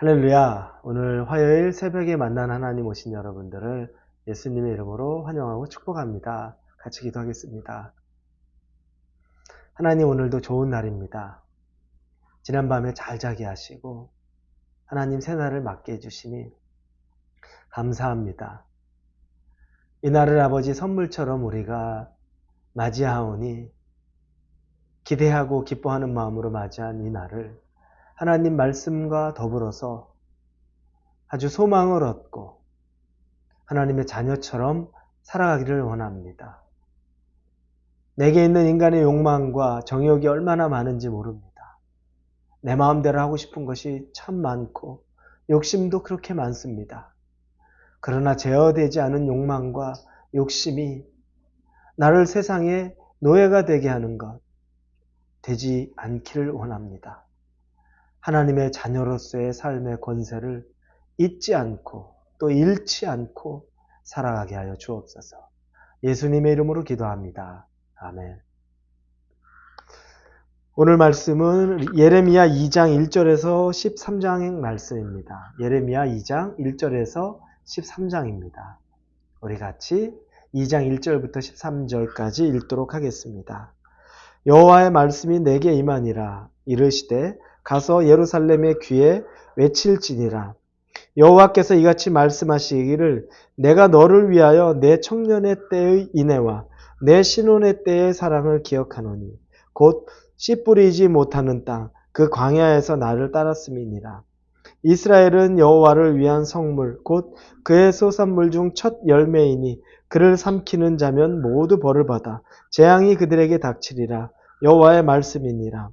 할렐루야. 오늘 화요일 새벽에 만난 하나님 오신 여러분들을 예수님의 이름으로 환영하고 축복합니다. 같이 기도하겠습니다. 하나님 오늘도 좋은 날입니다. 지난밤에 잘 자게 하시고 하나님 새날을 맞게 해주시니 감사합니다. 이 날을 아버지 선물처럼 우리가 맞이하오니 기대하고 기뻐하는 마음으로 맞이한 이 날을 하나님 말씀과 더불어서 아주 소망을 얻고 하나님의 자녀처럼 살아가기를 원합니다. 내게 있는 인간의 욕망과 정욕이 얼마나 많은지 모릅니다. 내 마음대로 하고 싶은 것이 참 많고 욕심도 그렇게 많습니다. 그러나 제어되지 않은 욕망과 욕심이 나를 세상의 노예가 되게 하는 것 되지 않기를 원합니다. 하나님의 자녀로서의 삶의 권세를 잊지 않고 또 잃지 않고 살아가게 하여 주옵소서. 예수님의 이름으로 기도합니다. 아멘. 오늘 말씀은 예레미야 2장 1절에서 13장의 말씀입니다. 예레미야 2장 1절에서 13장입니다. 우리 같이 2장 1절부터 13절까지 읽도록 하겠습니다. 여호와의 말씀이 내게 임하니라 이르시되 가서 예루살렘의 귀에 외칠지니라. 여호와께서 이같이 말씀하시기를 내가 너를 위하여 내 청년의 때의 인애와 내 신혼의 때의 사랑을 기억하노니 곧 씨 뿌리지 못하는 땅 그 광야에서 나를 따랐음이니라. 이스라엘은 여호와를 위한 성물 곧 그의 소산물 중 첫 열매이니 그를 삼키는 자면 모두 벌을 받아 재앙이 그들에게 닥치리라. 여호와의 말씀이니라.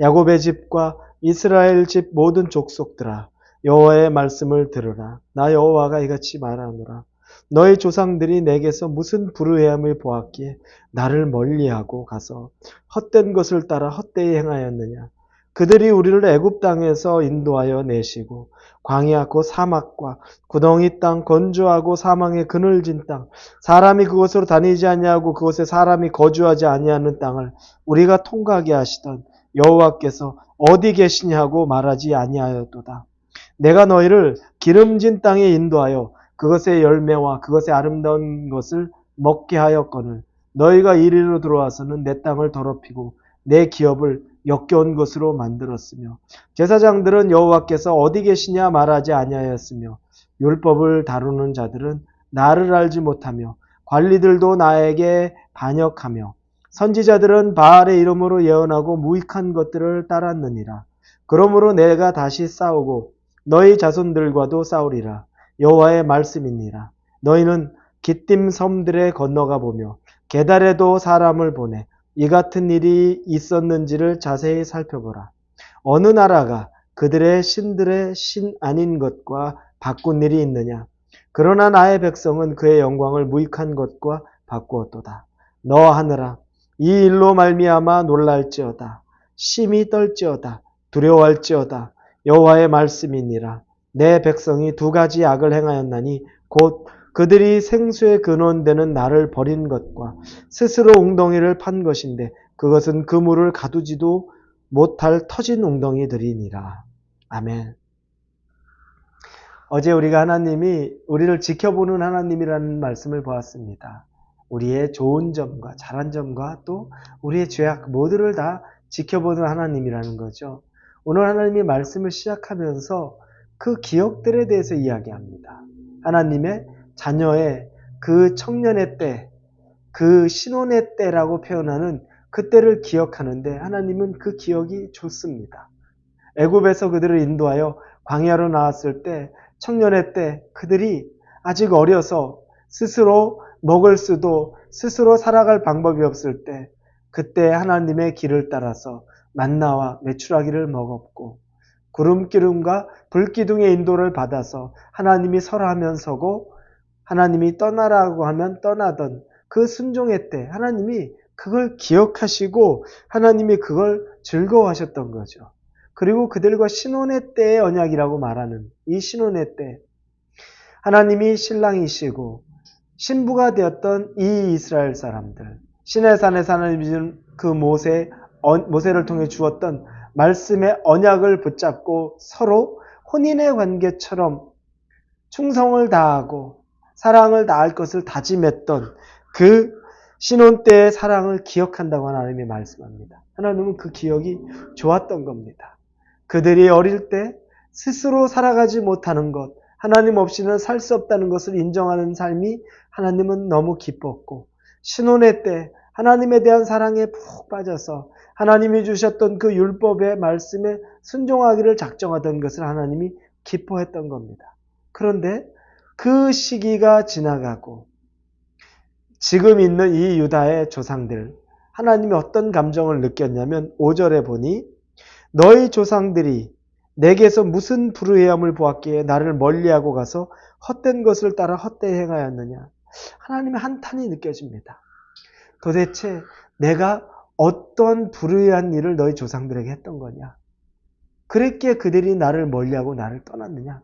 야곱의 집과 이스라엘 집 모든 족속들아 여호와의 말씀을 들으라. 나 여호와가 이같이 말하노라. 너희 조상들이 내게서 무슨 불의함을 보았기에 나를 멀리하고 가서 헛된 것을 따라 헛되이 행하였느냐? 그들이 우리를 애굽 땅에서 인도하여 내시고 광야 곧 사막과 구덩이 땅 건조하고 사망의 그늘진 땅 사람이 그곳으로 다니지 아니하고 그곳에 사람이 거주하지 아니하는 땅을 우리가 통과하게 하시던 여호와께서 어디 계시냐고 말하지 아니하였도다. 내가 너희를 기름진 땅에 인도하여 그것의 열매와 그것의 아름다운 것을 먹게 하였거늘 너희가 이리로 들어와서는 내 땅을 더럽히고 내 기업을 역겨운 것으로 만들었으며 제사장들은 여호와께서 어디 계시냐 말하지 아니하였으며 율법을 다루는 자들은 나를 알지 못하며 관리들도 나에게 반역하며 선지자들은 바알의 이름으로 예언하고 무익한 것들을 따랐느니라. 그러므로 내가 다시 싸우고 너희 자손들과도 싸우리라. 여호와의 말씀이니라. 너희는 기띔 섬들에 건너가 보며 게달에도 사람을 보내 이 같은 일이 있었는지를 자세히 살펴보라. 어느 나라가 그들의 신들의 신 아닌 것과 바꾼 일이 있느냐? 그러나 나의 백성은 그의 영광을 무익한 것과 바꾸었도다. 너 하느라 이 일로 말미암아 놀랄지어다. 심히 떨지어다. 두려워할지어다. 여호와의 말씀이니라. 내 백성이 두 가지 악을 행하였나니 곧 그들이 생수의 근원되는 나를 버린 것과 스스로 웅덩이를 판 것인데 그것은 그물을 가두지도 못할 터진 웅덩이들이니라. 아멘. 어제 우리가 하나님이 우리를 지켜보는 하나님이라는 말씀을 보았습니다. 우리의 좋은 점과 잘한 점과 또 우리의 죄악 모두를 다 지켜보는 하나님이라는 거죠. 오늘 하나님이 말씀을 시작하면서 그 기억들에 대해서 이야기합니다. 하나님의 자녀의 그 청년의 때, 그 신혼의 때라고 표현하는 그때를 기억하는데 하나님은 그 기억이 좋습니다. 애굽에서 그들을 인도하여 광야로 나왔을 때 청년의 때 그들이 아직 어려서 스스로 먹을 수도 스스로 살아갈 방법이 없을 때 그때 하나님의 길을 따라서 만나와 메추라기를 먹었고 구름기름과 불기둥의 인도를 받아서 하나님이 설하면 서고 하나님이 떠나라고 하면 떠나던 그 순종의 때 하나님이 그걸 기억하시고 하나님이 그걸 즐거워하셨던 거죠. 그리고 그들과 신혼의 때의 언약이라고 말하는 이 신혼의 때 하나님이 신랑이시고 신부가 되었던 이 이스라엘 사람들, 시내산에 사는 그 모세, 모세를 통해 주었던 말씀의 언약을 붙잡고 서로 혼인의 관계처럼 충성을 다하고 사랑을 다할 것을 다짐했던 그 신혼 때의 사랑을 기억한다고 하나님이 말씀합니다. 하나님은 그 기억이 좋았던 겁니다. 그들이 어릴 때 스스로 살아가지 못하는 것, 하나님 없이는 살 수 없다는 것을 인정하는 삶이 하나님은 너무 기뻤고, 신혼의 때 하나님에 대한 사랑에 푹 빠져서 하나님이 주셨던 그 율법의 말씀에 순종하기를 작정하던 것을 하나님이 기뻐했던 겁니다. 그런데 그 시기가 지나가고 지금 있는 이 유다의 조상들 하나님이 어떤 감정을 느꼈냐면 5절에 보니 너희 조상들이 내게서 무슨 불의함을 보았기에 나를 멀리하고 가서 헛된 것을 따라 헛되이 행하였느냐 하나님의 한탄이 느껴집니다. 도대체 내가 어떤 불의한 일을 너희 조상들에게 했던 거냐? 그랬기에 그들이 나를 멀리하고 나를 떠났느냐?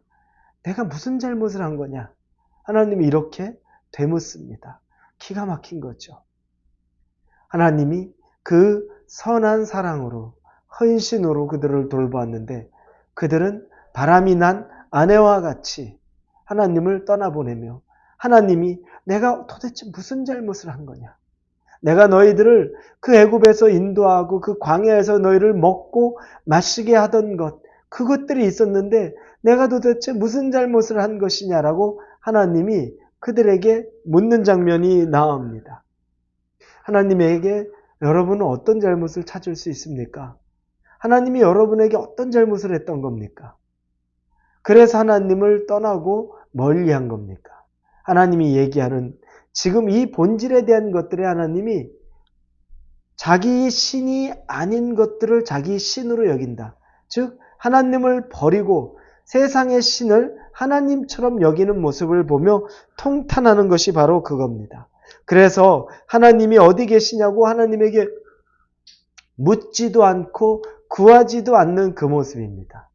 내가 무슨 잘못을 한 거냐? 하나님이 이렇게 되묻습니다. 기가 막힌 거죠. 하나님이 그 선한 사랑으로 헌신으로 그들을 돌보았는데 그들은 바람이 난 아내와 같이 하나님을 떠나보내며 하나님이 내가 도대체 무슨 잘못을 한 거냐? 내가 너희들을 그 애굽에서 인도하고 그 광야에서 너희를 먹고 마시게 하던 것 그것들이 있었는데 내가 도대체 무슨 잘못을 한 것이냐라고 하나님이 그들에게 묻는 장면이 나옵니다. 하나님에게 여러분은 어떤 잘못을 찾을 수 있습니까? 하나님이 여러분에게 어떤 잘못을 했던 겁니까? 그래서 하나님을 떠나고 멀리 한 겁니까? 하나님이 얘기하는 지금 이 본질에 대한 것들에 하나님이 자기 신이 아닌 것들을 자기 신으로 여긴다. 즉, 하나님을 버리고 세상의 신을 하나님처럼 여기는 모습을 보며 통탄하는 것이 바로 그겁니다. 그래서 하나님이 어디 계시냐고 하나님에게 묻지도 않고 구하지도 않는 그 모습입니다.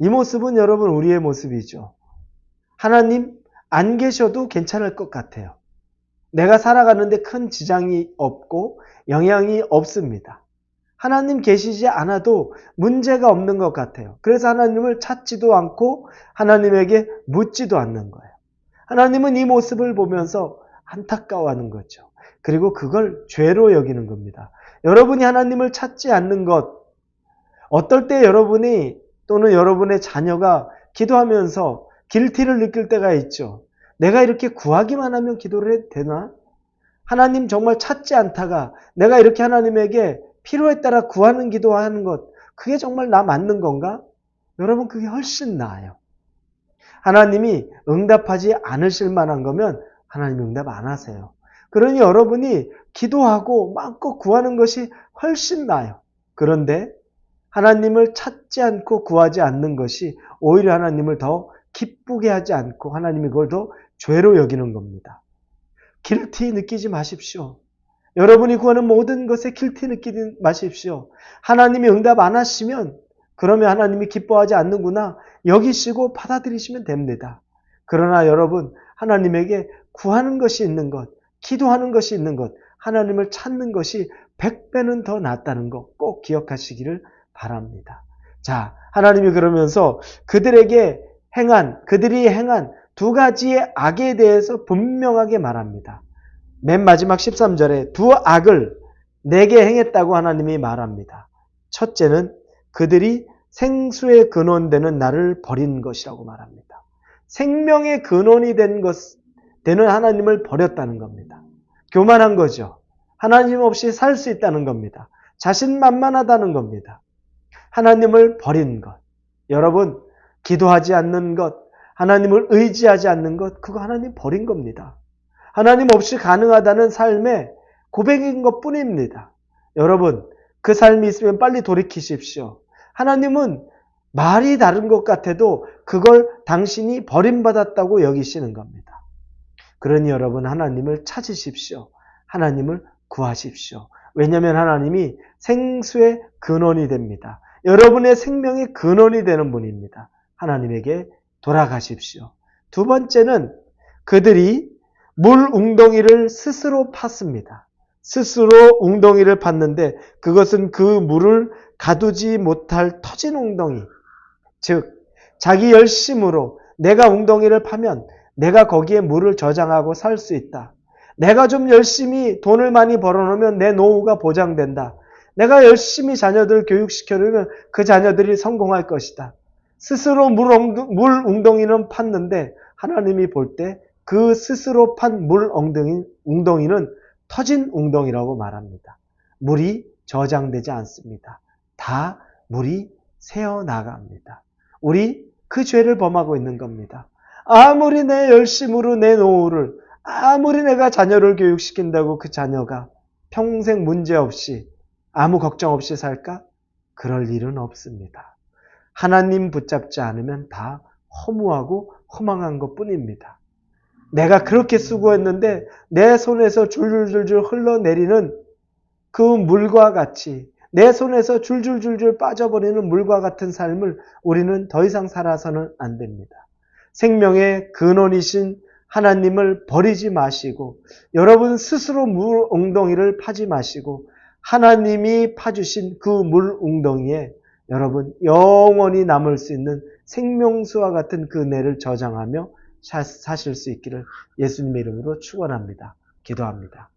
이 모습은 여러분 우리의 모습이죠. 하나님 안 계셔도 괜찮을 것 같아요. 내가 살아가는데 큰 지장이 없고 영향이 없습니다. 하나님 계시지 않아도 문제가 없는 것 같아요. 그래서 하나님을 찾지도 않고 하나님에게 묻지도 않는 거예요. 하나님은 이 모습을 보면서 안타까워하는 거죠. 그리고 그걸 죄로 여기는 겁니다. 여러분이 하나님을 찾지 않는 것, 어떨 때 여러분이 또는 여러분의 자녀가 기도하면서 길티를 느낄 때가 있죠. 내가 이렇게 구하기만 하면 기도를 해도 되나? 하나님 정말 찾지 않다가 내가 이렇게 하나님에게 필요에 따라 구하는 기도하는 것, 그게 정말 나 맞는 건가? 여러분, 그게 훨씬 나아요. 하나님이 응답하지 않으실 만한 거면 하나님 응답 안 하세요. 그러니 여러분이 기도하고 마음껏 구하는 것이 훨씬 나아요. 그런데 하나님을 찾지 않고 구하지 않는 것이 오히려 하나님을 더 기쁘게 하지 않고 하나님이 그걸 더 죄로 여기는 겁니다. 길티 느끼지 마십시오. 여러분이 구하는 모든 것에 길티 느끼지 마십시오. 하나님이 응답 안 하시면 그러면 하나님이 기뻐하지 않는구나 여기시고 받아들이시면 됩니다. 그러나 여러분 하나님에게 구하는 것이 있는 것, 기도하는 것이 있는 것, 하나님을 찾는 것이 100배는 더 낫다는 것 꼭 기억하시기를 바랍니다. 자, 하나님이 그러면서 그들에게 행한, 그들이 행한 두 가지의 악에 대해서 분명하게 말합니다. 맨 마지막 13절에 두 악을 내게 행했다고 하나님이 말합니다. 첫째는 그들이 생수의 근원되는 나를 버린 것이라고 말합니다. 생명의 근원이 된 것, 되는 하나님을 버렸다는 겁니다. 교만한 거죠. 하나님 없이 살 수 있다는 겁니다. 자신만만하다는 겁니다. 하나님을 버린 것. 여러분, 기도하지 않는 것, 하나님을 의지하지 않는 것, 그거 하나님 버린 겁니다. 하나님 없이 가능하다는 삶의 고백인 것 뿐입니다. 여러분, 그 삶이 있으면 빨리 돌이키십시오. 하나님은 말이 다른 것 같아도 그걸 당신이 버림받았다고 여기시는 겁니다. 그러니 여러분, 하나님을 찾으십시오. 하나님을 구하십시오. 왜냐하면 하나님이 생수의 근원이 됩니다. 여러분의 생명의 근원이 되는 분입니다. 하나님에게 돌아가십시오. 두 번째는 그들이 물 웅덩이를 스스로 팠습니다. 스스로 웅덩이를 팠는데 그것은 그 물을 가두지 못할 터진 웅덩이. 즉, 자기 열심으로 내가 웅덩이를 파면 내가 거기에 물을 저장하고 살 수 있다. 내가 좀 열심히 돈을 많이 벌어놓으면 내 노후가 보장된다. 내가 열심히 자녀들 교육시켜놓으면 그 자녀들이 성공할 것이다. 스스로 물, 엉덩, 물 웅덩이는 팠는데 하나님이 볼 때 그 스스로 판 물 엉덩이, 웅덩이는 터진 웅덩이라고 말합니다. 물이 저장되지 않습니다. 다 물이 새어나갑니다. 우리 그 죄를 범하고 있는 겁니다. 아무리 내 열심으로 내 노후를, 아무리 내가 자녀를 교육시킨다고 그 자녀가 평생 문제 없이 아무 걱정 없이 살까? 그럴 일은 없습니다. 하나님 붙잡지 않으면 다 허무하고 허망한 것 뿐입니다. 내가 그렇게 수고했는데 내 손에서 줄줄줄줄 흘러내리는 그 물과 같이 내 손에서 줄줄줄줄 빠져버리는 물과 같은 삶을 우리는 더 이상 살아서는 안 됩니다. 생명의 근원이신 하나님을 버리지 마시고 여러분 스스로 물 웅덩이를 파지 마시고 하나님이 파주신 그 물 웅덩이에 여러분 영원히 남을 수 있는 생명수와 같은 그 은혜를 저장하며 사실 수 있기를 예수님의 이름으로 축원합니다. 기도합니다.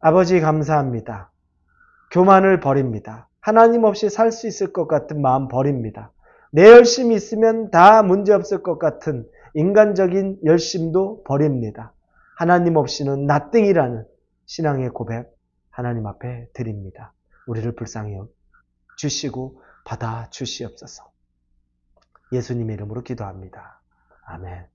아버지 감사합니다. 교만을 버립니다. 하나님 없이 살 수 있을 것 같은 마음 버립니다. 내 열심이 있으면 다 문제 없을 것 같은 인간적인 열심도 버립니다. 하나님 없이는 나땡이라는 신앙의 고백 하나님 앞에 드립니다. 우리를 불쌍히 주시고 받아 주시옵소서. 예수님의 이름으로 기도합니다. 아멘.